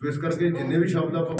ਸੋ ਇਸ ਕਰਕੇ ਜਿੰਨੇ ਵੀ ਸ਼ਬਦ ਆਪਾਂ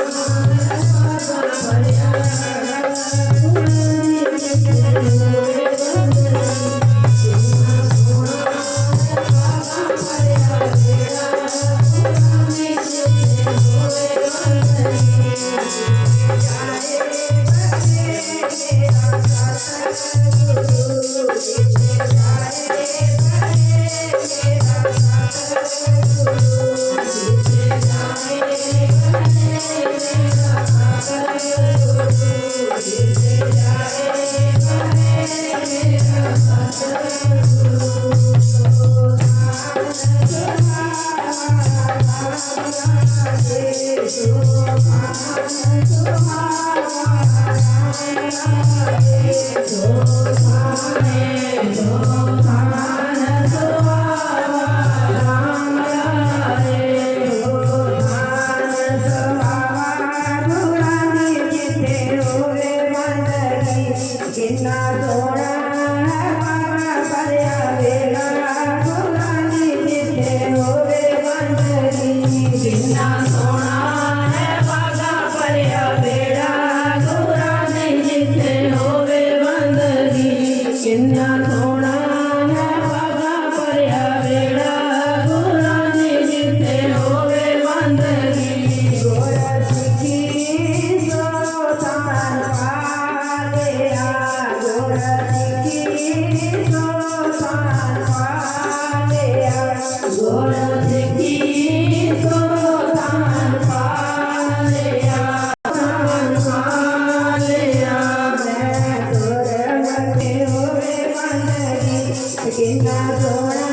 Inna sona,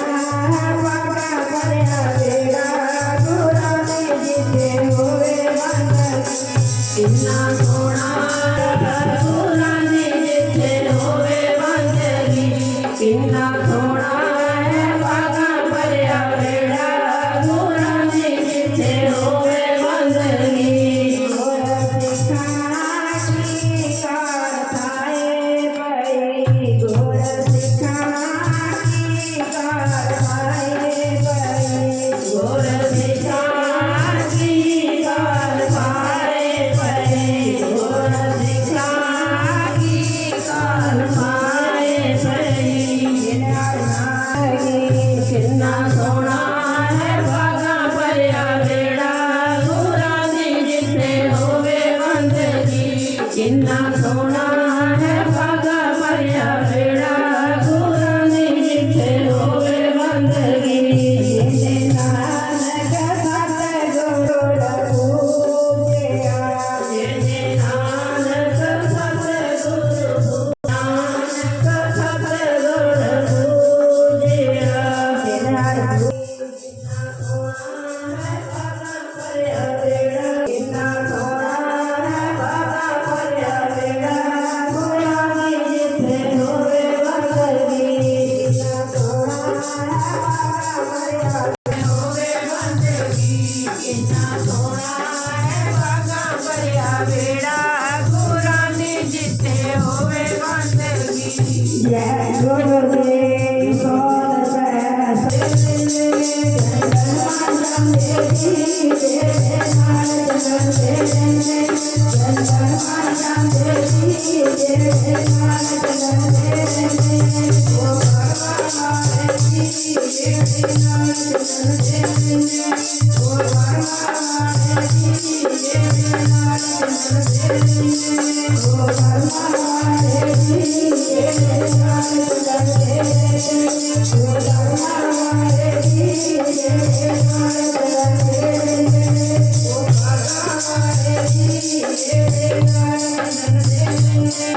vaka karya, vega, dura, vega, dura, vega, dura, vega, dura, vega, dura,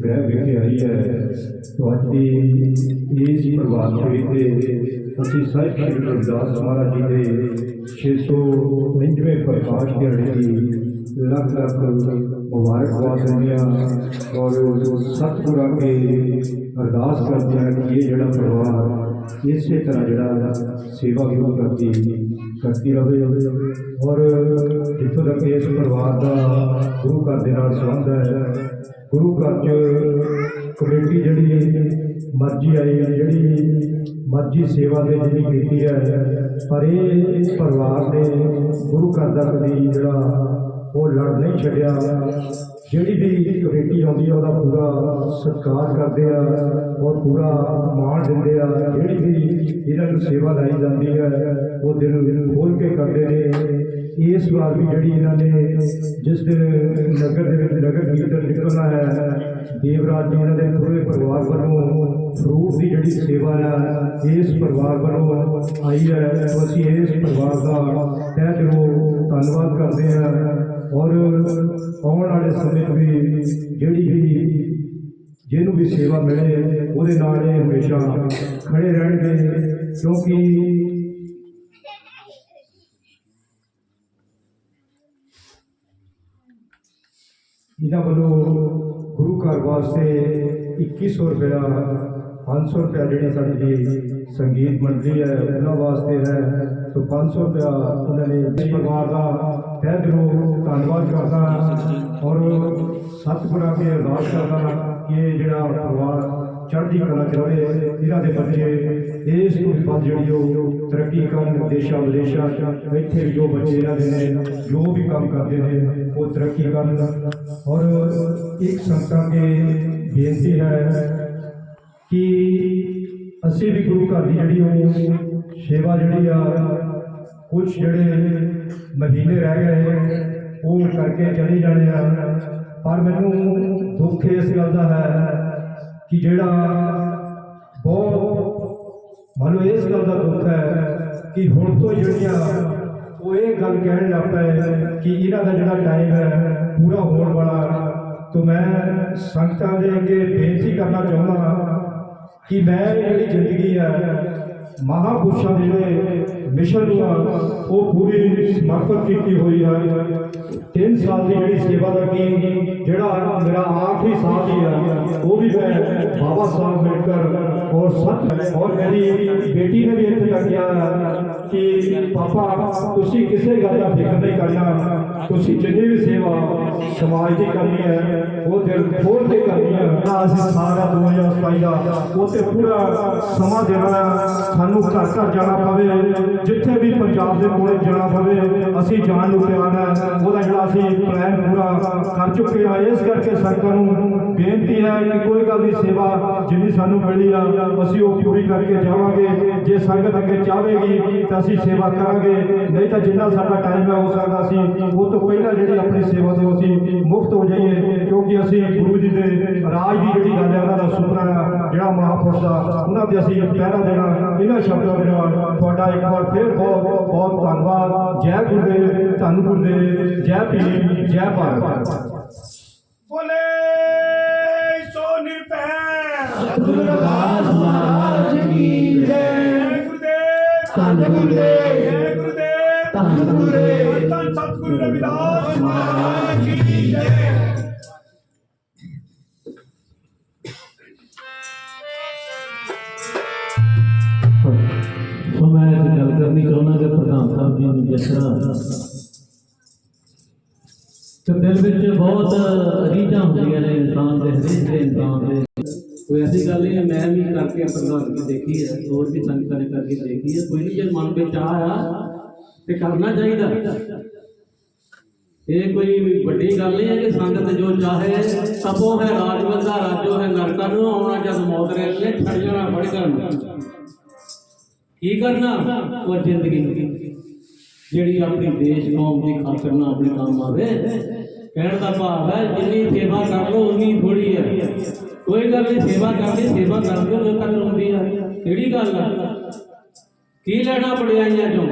برہ بہت آئی ہے یہ چیز آئی ਅਸੀਂ ਸਾਹਿਬ ਸ੍ਰੀ ਗੁਰਦਾਸ ਮਹਾਰਾਜ ਜੀ ਦੇ 649ਵੇਂ ਪ੍ਰਕਾਸ਼ ਦਿਹਾੜੇ ਦੀ ਲੱਖ ਲੱਖ ਮੁਬਾਰਕਬਾਦ ਦਿੰਦੇ ਹਾਂ ਔਰ ਸਤਿਗੁਰਾਂ ਕੇ ਅਰਦਾਸ ਕਰਦੇ ਹਾਂ ਕਿ ਇਹ ਜਿਹੜਾ ਪਰਿਵਾਰ ਇਸੇ ਤਰ੍ਹਾਂ ਜਿਹੜਾ ਸੇਵਾ ਗੁਰੂ ਕਰਦੀ ਕਰਦੀ ਰਹੇ ਔਰ ਜਿੱਥੋਂ ਤੱਕ ਇਸ ਪਰਿਵਾਰ ਦਾ ਗੁਰੂ ਘਰ ਦੇ ਨਾਲ ਸੰਬੰਧ ਹੈ, ਗੁਰੂ ਘਰ ਚ ਕਮੇਟੀ ਜਿਹੜੀ ਮਰਜ਼ੀ ਆਈ ਹੈ ਜਿਹੜੀ ਮਰਜ਼ੀ ਸੇਵਾ ਦੇ ਜਿਹੜੀ ਕੀਤੀ ਹੈ ਪਰ ਇਹ ਪਰਿਵਾਰ ਨੇ ਗੁਰੂ ਘਰ ਦਾ ਕਦੀ ਜਿਹੜਾ ਉਹ ਲੜ ਨਹੀਂ ਛੱਡਿਆ। ਜਿਹੜੀ ਵੀ ਕਮੇਟੀ ਆਉਂਦੀ ਆ, ਉਹਦਾ ਪੂਰਾ ਸਤਿਕਾਰ ਕਰਦੇ ਆ, ਔਰ ਪੂਰਾ ਮਾਣ ਦਿੰਦੇ ਆ। ਜਿਹੜੀ ਵੀ ਇਹਨਾਂ ਨੂੰ ਸੇਵਾ ਲਾਈ ਜਾਂਦੀ ਹੈ, ਉਹ ਦਿਲ ਦਿਲ ਖੋਲ ਕੇ ਕਰਦੇ ਨੇ। ਇਸ ਵਾਰ ਵੀ ਜਿਹੜੀ ਇਹਨਾਂ ਨੇ ਜਿਸ ਦਿਨ ਨਗਰ ਦੇ ਵਿੱਚ ਨਗਰ ਕੀਰਤਨ ਨਿਕਲਣਾ ਹੈ ਦੇਵਰਾਜ ਜੀ ਇਹਨਾਂ ਦੇ ਪੂਰੇ ਪਰਿਵਾਰ ਵੱਲੋਂ ਫਰੂਟ ਦੀ ਜਿਹੜੀ ਸੇਵਾ ਹੈ, ਇਸ ਪਰਿਵਾਰ ਵੱਲੋਂ ਆਈ ਹੈ। ਅਸੀਂ ਇਸ ਪਰਿਵਾਰ ਦਾ ਤਹਿ ਦਿਲੋਂ ਧੰਨਵਾਦ ਕਰਦੇ ਹਾਂ ਔਰ ਆਉਣ ਵਾਲੇ ਸਮੇਂ 'ਚ ਵੀ ਜਿਹੜੀ ਵੀ ਜਿਹਨੂੰ ਵੀ ਸੇਵਾ ਮਿਲੇ, ਉਹਦੇ ਨਾਲ ਇਹ ਹਮੇਸ਼ਾ ਖੜੇ ਰਹਿਣਗੇ ਕਿਉਂਕਿ ਇਹਨਾਂ ਵੱਲੋਂ ਗੁਰੂ ਘਰ ਵਾਸਤੇ 2100 ਰੁਪਇਆ 500 ਰੁਪਇਆ ਜਿਹੜੀ ਸਾਡੀ ਸੰਗੀਤ ਮੰਡਲੀ ਹੈ, ਉਹਨਾਂ ਵਾਸਤੇ ਹੈ। ਸੋ 500 ਰੁਪਇਆ ਉਹਨਾਂ ਨੇ ਇਸ ਪਰਿਵਾਰ ਦਾ ਤਹਿ ਦਿਲੋਂ ਧੰਨਵਾਦ ਕਰਦਾ ਔਰ ਸਤਿਗੁਰਾਂ ਦੀ ਅਰਦਾਸ ਕਰਦਾ ਕਿ ਜਿਹੜਾ ਪਰਿਵਾਰ ਚੜ੍ਹਦੀ ਕਲਾ ਚ ਰਹੇ, ਇਹਨਾਂ ਦੇ ਬੱਚੇ ਇਸ ਤੋਂ ਵੱਧ ਜਿਹੜੀ ਉਹ ਤਰੱਕੀ ਕਰਨ, ਦੇਸ਼ਾਂ ਵਿਦੇਸ਼ਾਂ ਚ ਇੱਥੇ ਜੋ ਬੱਚੇ ਇਹਨਾਂ ਦੇ ਨੇ, ਜੋ ਵੀ ਕੰਮ ਕਰਦੇ ਨੇ, ਉਹ ਤਰੱਕੀ ਕਰਨ। ਔਰ ਇੱਕ ਸੰਗਤਾਂ ਦੇ ਬੇਨਤੀ ਹੈ ਕਿ ਅਸੀਂ ਵੀ ਗੁਰੂ ਘਰ ਦੀ ਜਿਹੜੀ ਉਹ ਸੇਵਾ ਜਿਹੜੀ ਆ ਕੁਝ ਜਿਹੜੇ ਮਹੀਨੇ ਰਹਿ ਗਏ ਉਹ ਕਰਕੇ ਚਲੇ ਜਾਣੇ ਆ। ਪਰ ਮੈਨੂੰ ਦੁੱਖ ਇਸ ਗੱਲ ਦਾ ਹੈ ਕਿ ਜਿਹੜਾ ਬਹੁਤ ਮੈਨੂੰ ਇਸ ਗੱਲ ਦਾ ਦੁੱਖ ਹੈ ਕਿ ਹੁਣ ਤੋਂ ਜਿਹੜੀਆਂ ਉਹ ਇਹ ਗੱਲ ਕਹਿਣ ਲੱਗ ਪਏ ਕਿ ਇਹਨਾਂ ਦਾ ਜਿਹੜਾ ਟਾਈਮ ਹੈ ਪੂਰਾ ਹੋਣ ਵਾਲਾ ਤਾਂ ਮੈਂ ਸੰਗਤਾਂ ਦੇ ਅੱਗੇ ਬੇਨਤੀ ਕਰਨਾ ਚਾਹੁੰਦਾ ਕਿ ਮੈਂ ਇਹ ਜਿਹੜੀ ਜ਼ਿੰਦਗੀ ਹੈ ਮਹਾਪੁਰਸ਼ਾਂ ਦੇ ਜਿਹੜੇ ਮਿਸ਼ਨ ਨੂੰ ਆ, ਉਹ ਪੂਰੀ ਸਮਰਪਿਤ ਕੀਤੀ ਹੋਈ ਹੈ ਤਿੰਨ ਸਾਲ ਦੀ ਜਿਹੜੀ ਸੇਵਾ ਦਾ ਕੀ ਜਿਹੜਾ ਮੇਰਾ ਆਖਰੀ ਸਾਲ ਹੀ ਆ, ਉਹ ਵੀ ਮੈਂ ਬਾਬਾ ਸਾਹਿਬ ਅੰਬੇਡਕਰ ਔਰ ਸੱਚ ਔਰ ਮੇਰੀ ਬੇਟੀ ਨੇ ਵੀ ਇੱਥੇ ਤੱਕਿਆ ਕਿ ਪਾਪਾ, ਤੁਸੀਂ ਕਿਸੇ ਗੱਲ ਦਾ ਫਿਕਰ ਨਹੀਂ ਕਰਨਾ, ਤੁਸੀਂ ਜਿੰਨੀ ਵੀ ਸੇਵਾ ਸਮਾਜ ਦੀ ਕਰਨੀ ਹੈ, ਉਹ ਦਿਲ ਖੋਲ ਕੇ ਕਰਨੀ ਹੈ। ਤਾਂ ਅਸੀਂ ਸਾਰਾ 2027 ਦਾ, ਉਹ ਤੇ ਪੂਰਾ ਸਮਾਂ ਦੇਣਾ ਹੈ, ਸਾਨੂੰ ਘਰ ਘਰ ਜਾਣਾ ਪਵੇ, ਜਿੱਥੇ ਵੀ ਪੰਜਾਬ ਦੇ ਕੋਲੇ ਜਾਣਾ ਪਵੇ, ਅਸੀਂ ਜਾਣ ਨੂੰ ਤਿਆਰ ਹੈ, ਉਹਦਾ ਜਿਹੜਾ ਅਸੀਂ ਪਲਾਨ ਪੂਰਾ ਕਰ ਚੁੱਕੇ ਹਾਂ। ਇਸ ਕਰਕੇ ਸਰਕਾਰ ਨੂੰ ਬੇਨਤੀ ਹੈ ਕਿ ਕੋਈ ਗੱਲ ਦੀ ਸੇਵਾ ਜਿੰਨੀ ਸਾਨੂੰ ਮਿਲੀ ਆ, ਅਸੀਂ ਉਹ ਪੂਰੀ ਕਰਕੇ ਜਾਵਾਂਗੇ। ਜੇ ਸੰਗਤ ਅੱਗੇ ਚਾਹੇਗੀ ਤਾਂ ਅਸੀਂ ਸੇਵਾ ਕਰਾਂਗੇ। ਨਹੀਂ ਤਾਂ ਜਿੰਨਾ ਸਾਡਾ ਟਾਈਮ ਹੈ ਹੋ ਸਕਦਾ ਅਸੀਂ ਉਹ ਤੋਂ ਪਹਿਲਾਂ ਜਿਹੜੀ ਆਪਣੀ ਸੇਵਾ ਤੋਂ ਅਸੀਂ ਮੁਕਤ ਹੋ ਜਾਈਏ, ਕਿਉਂਕਿ ਅਸੀਂ ਗੁਰੂ ਜੀ ਦੇ ਰਾਜ ਦੀ ਜਿਹੜੀ ਗੱਲ ਹੈ ਉਹਨਾਂ ਦਾ ਸੁਪਨਾ ਹੈ ਜਿਹੜਾ ਮਹਾਪੁਰਸ਼ ਦਾ ਉਹਨਾਂ ਤੇ ਅਸੀਂ ਪਹਿਰਾ ਦੇਣਾ ਇਹਨਾਂ ਸ਼ਬਦਾਂ ਦੇ ਨਾਲ ਤੁਹਾਡਾ ਇੱਕ ਵਾਰ ਫਿਰ ਬਹੁਤ ਬਹੁਤ ਧੰਨਵਾਦ ਜੈ ਗੁਰਦੇਵ ਧੰਨ ਗੁਰਦੇਵ ਜੈ ਭੀਮ ਜੈ ਭਾਰਤ ਬੋਲੇ ਸੋ ਨਿਰਭੈ ਗੁਰੂ ਰਵਿਦਾਸ ਮਹਾਰਾਜ ਕੀ ਜੈ ਜੈ ਗੁਰਦੇਵ ਧੰਨ ਗੁਰਦੇਵ ਜੈ ਗੁਰਦੇਵ ਧੰਨ ਗੁਰਦੇਵ ਧੰਨ ਸਤਿਗੁਰੂ ਰਵਿਦਾਸ ਮਹਾਰਾਜ ਕੀ ਤਰ੍ਹਾਂ ਤੇ ਦਿਲ ਵਿੱਚ ਬਹੁਤ ਅਰੀਝਾਂ ਹੁੰਦੀਆਂ ਨੇ ਇਨਸਾਨ ਦੇ ਹਰੇਕ ਦੇ ਇਨਸਾਨ ਦੇ। ਕੋਈ ਐਸੀ ਗੱਲ ਨਹੀਂ ਹੈ ਮੈਂ ਵੀ ਕਰਕੇ ਪ੍ਰਧਾਨ ਕੀ ਦੇਖੀ ਹੈ ਹੋਰ ਵੀ ਸੰਗਤਾਂ ਨੇ ਕਰਕੇ ਦੇਖੀ ਹੈ। ਕੋਈ ਨਹੀਂ ਜੇ ਮਨ ਵਿੱਚ ਚਾਹ ਆ ਤੇ ਕਰਨਾ ਚਾਹੀਦਾ। ਇਹ ਕੋਈ ਵੱਡੀ ਗੱਲ ਨਹੀਂ ਹੈ ਕਿ ਸੰਗਤ ਜੋ ਚਾਹੇ ਤਪੋ ਹੈ ਰਾਜਵੰਦਾ ਰਾਜੋ ਹੈ ਨਰਕਾਂ ਨੂੰ ਆਉਣਾ ਜਦ ਮੌਤ ਨੇ ਛੱਡ ਜਾਣਾ ਬੜੀ ਕਰਨ ਕੀ ਕਰਨਾ? ਉਹ ਜ਼ਿੰਦਗੀ ਜਿਹੜੀ ਆਪਣੀ ਦੇਸ਼ ਕੌਮ ਦੀ ਖਾਤਰ ਨਾ ਆਪਣੇ ਕੰਮ ਆਵੇ, ਕਹਿਣ ਦਾ ਭਾਵ ਹੈ, ਜਿੰਨੀ ਸੇਵਾ ਕਰ ਲੋ ਉਨੀ ਥੋੜੀ ਹੈ। ਕੋਈ ਗੱਲ ਨਹੀਂ, ਸੇਵਾ ਕਰਦੇ ਸੇਵਾ ਕਰਦੇ ਜਦੋਂ ਤੱਕ ਹੁੰਦੀ ਹੈ ਕਿਹੜੀ ਗੱਲ ਹੈ ਕੀ ਲੈਣਾ ਪੜਿਆਈਆਂ ਚੋਂ?